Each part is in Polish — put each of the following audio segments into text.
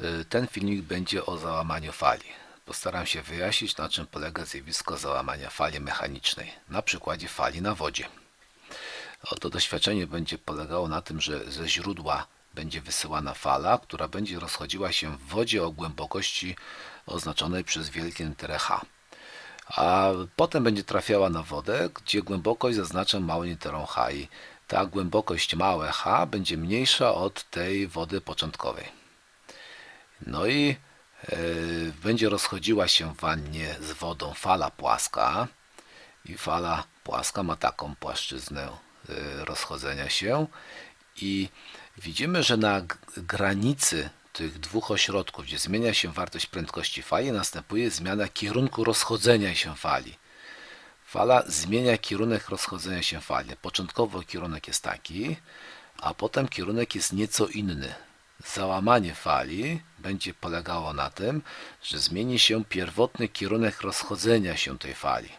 Y, Ten filmik będzie o załamaniu fali. Postaram się wyjaśnić, na czym polega zjawisko załamania fali mechanicznej na przykładzie fali na wodzie. Oto doświadczenie będzie polegało na tym, że ze źródła będzie wysyłana fala, która będzie rozchodziła się w wodzie o głębokości oznaczonej przez wielkie literę H. A potem będzie trafiała na wodę, gdzie głębokość zaznaczam małą literą H i ta głębokość małe H będzie mniejsza od tej wody początkowej. No i e, będzie rozchodziła się w wannie z wodą fala płaska i fala płaska ma taką płaszczyznę e, rozchodzenia się i widzimy, że na granicy tych dwóch ośrodków, gdzie zmienia się wartość prędkości fali, następuje zmiana kierunku rozchodzenia się fali. Fala zmienia kierunek rozchodzenia się fali. Początkowo kierunek jest taki, a potem kierunek jest nieco inny. Załamanie fali będzie polegało na tym, że zmieni się pierwotny kierunek rozchodzenia się tej fali.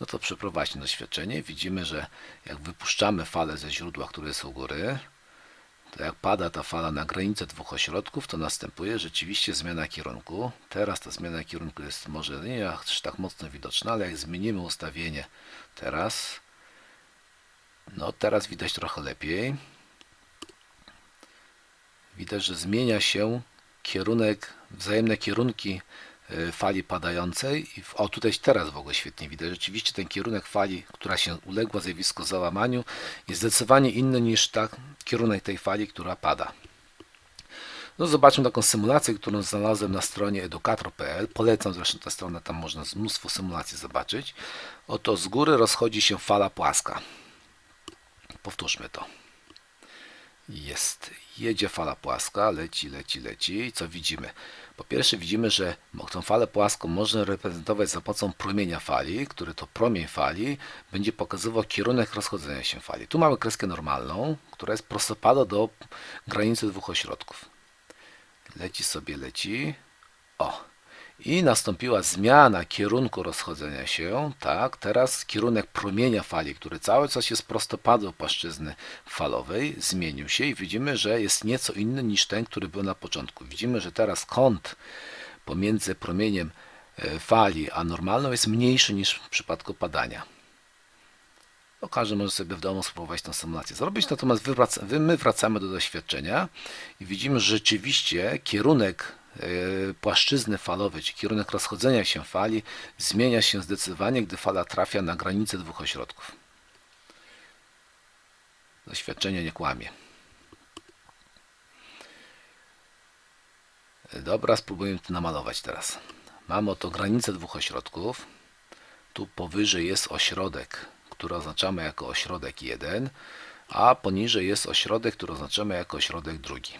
No to przeprowadźmy doświadczenie. Widzimy, że jak wypuszczamy falę ze źródła, które jest u góry, to jak pada ta fala na granicę dwóch ośrodków, to następuje rzeczywiście zmiana kierunku. Teraz ta zmiana kierunku jest może nie aż tak mocno widoczna, ale jak zmienimy ustawienie teraz, no teraz widać trochę lepiej. Widać, że zmienia się kierunek, wzajemne kierunki e, fali padającej. I o, tutaj teraz w ogóle świetnie widać. Rzeczywiście ten kierunek fali, która się uległa zjawisku załamaniu, jest zdecydowanie inny niż ta, kierunek tej fali, która pada. No zobaczmy taką symulację, którą znalazłem na stronie edukator.pl. Polecam zresztą tę stronę, tam można mnóstwo symulacji zobaczyć. Oto z góry rozchodzi się fala płaska. Powtórzmy to. Jest. Jedzie fala płaska, leci, leci, leci. I co widzimy? Po pierwsze widzimy, że tą falę płaską można reprezentować za pomocą promienia fali, który to promień fali będzie pokazywał kierunek rozchodzenia się fali. Tu mamy kreskę normalną, która jest prostopada do granicy dwóch ośrodków. Leci sobie, leci. O. I nastąpiła zmiana kierunku rozchodzenia się. Tak, teraz kierunek promienia fali, który cały czas jest prostopadł płaszczyzny falowej, zmienił się i widzimy, że jest nieco inny niż ten, który był na początku. Widzimy, że teraz kąt pomiędzy promieniem e, fali a normalną jest mniejszy niż w przypadku padania. No, każdy może sobie w domu spróbować tę symulację zrobić, natomiast my wracamy do doświadczenia i widzimy, że rzeczywiście kierunek płaszczyzny falowej, czy kierunek rozchodzenia się fali zmienia się zdecydowanie, gdy fala trafia na granicę dwóch ośrodków. Doświadczenie nie kłamie. Dobra, spróbujemy to namalować teraz. Mamy oto granicę dwóch ośrodków. Tu powyżej jest ośrodek, który oznaczamy jako ośrodek 1, a poniżej jest ośrodek, który oznaczamy jako ośrodek drugi.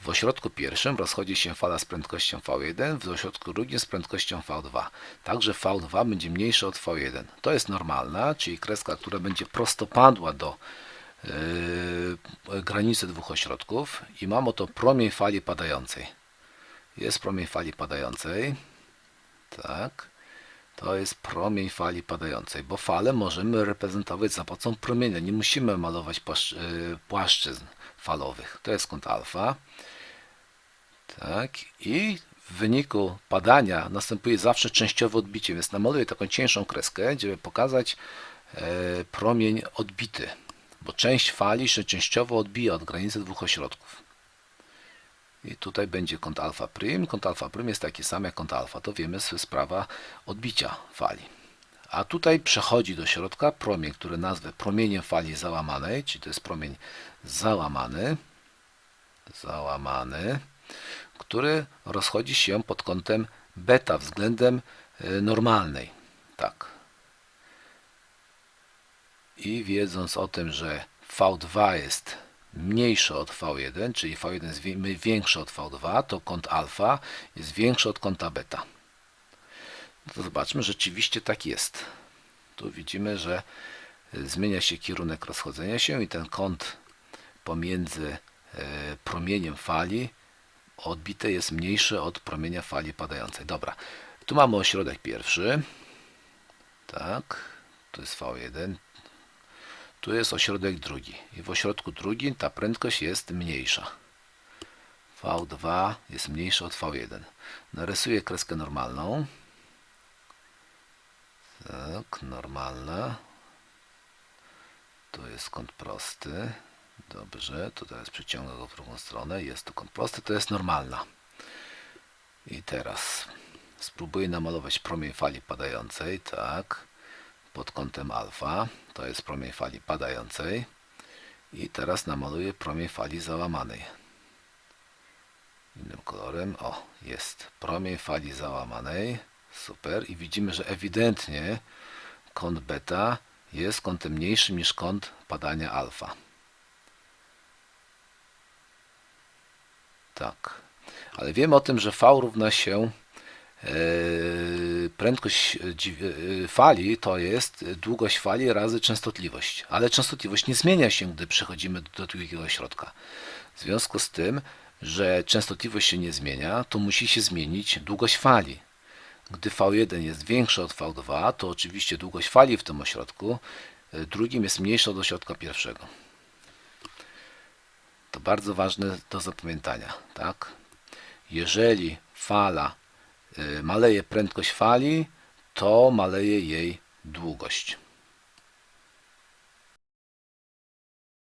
W ośrodku pierwszym rozchodzi się fala z prędkością V1, w ośrodku drugim z prędkością V2. Także V2 będzie mniejsze od V1. To jest normalna, czyli kreska, która będzie prostopadła do yy, granicy dwóch ośrodków i mam oto promień fali padającej. Jest promień fali padającej. Tak. To jest promień fali padającej, bo falę możemy reprezentować za pomocą promienia. Nie musimy malować yy, płaszczyzn falowych. To jest kąt alfa. Tak. I w wyniku padania następuje zawsze częściowe odbicie, więc namaluję taką cieńszą kreskę, żeby pokazać e, promień odbity, bo część fali się częściowo odbija od granicy dwóch ośrodków. I tutaj będzie kąt alfa prim. Kąt alfa prim jest taki sam jak kąt alfa. To wiemy z sprawa odbicia fali. A tutaj przechodzi do środka promień, który nazwę promieniem fali załamanej, czyli to jest promień załamany, załamany, który rozchodzi się pod kątem beta względem y, normalnej. Tak. I wiedząc o tym, że V2 jest mniejsze od V1, czyli V1 jest większy od V2, to kąt alfa jest większy od kąta beta. No to zobaczmy, rzeczywiście tak jest. Tu widzimy, że y, zmienia się kierunek rozchodzenia się i ten kąt pomiędzy e, promieniem fali odbite jest mniejszy od promienia fali padającej. Dobra, tu mamy ośrodek pierwszy. Tak, tu jest V1. Tu jest ośrodek drugi. I w ośrodku drugim ta prędkość jest mniejsza. V2 jest mniejszy od V1. Narysuję kreskę normalną. Tak, normalna. Tu jest kąt prosty. Dobrze, to teraz przyciągnę go w drugą stronę. Jest tu kąt prosty, to jest normalna. I teraz spróbuję namalować promień fali padającej. Tak, pod kątem alfa. To jest promień fali padającej. I teraz namaluję promień fali załamanej. Innym kolorem. O, jest promień fali załamanej. Super. I widzimy, że ewidentnie kąt beta jest kątem mniejszym niż kąt padania alfa. Tak. Ale wiemy o tym, że V równa się prędkość dźwi- e, fali to jest długość fali razy częstotliwość. Ale częstotliwość nie zmienia się, gdy przechodzimy do drugiego środka. W związku z tym, że częstotliwość się nie zmienia, to musi się zmienić długość fali. Gdy V1 jest większy od V2, to oczywiście długość fali w tym ośrodku e, drugim jest mniejsza od ośrodka pierwszego. To bardzo ważne do zapamiętania, tak? Jeżeli fala maleje prędkość fali, to maleje jej długość.